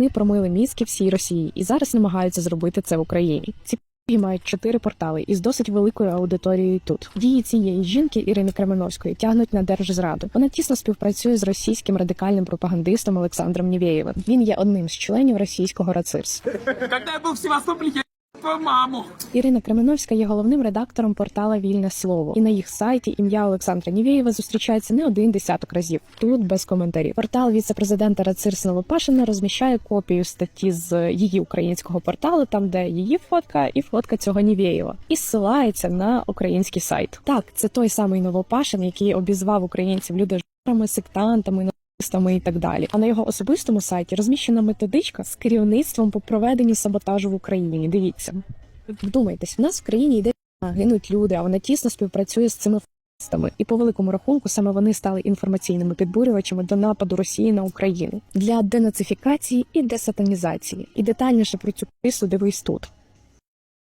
Вони промили мізки всій Росії і зараз намагаються зробити це в Україні. Ці і мають чотири портали із досить великою аудиторією тут. Дії цієї жінки Ірини Кременовської тягнуть на держзраду. Вона тісно співпрацює з російським радикальним пропагандистом Олександром Нівєєвим. Він є одним з членів російського РАЦИРС. Коли я був в Севастополі, я твою маму. Ірина Кременовська є головним редактором портала Вільне Слово, і на їх сайті ім'я Олександра Нівєєва зустрічається не один десяток разів. Тут без коментарів. Портал віце-президента Рацирсна Лопашина розміщає копію статті з її українського порталу, там де її фотка і фотка цього Нівєєва, і ссилається на український сайт. Так, це той самий Новопашин, який обізвав українців людожерами, сектантами. І так далі. А на його особистому сайті розміщена методичка з керівництвом по проведенню саботажу в Україні. Дивіться, Вдумайтесь, в нас в країні йде гинуть люди, а вона тісно співпрацює з цими фашистами. І по великому рахунку саме вони стали інформаційними підбурювачами до нападу Росії на Україну для денацифікації і десатанізації. І детальніше про цю крису дивись тут.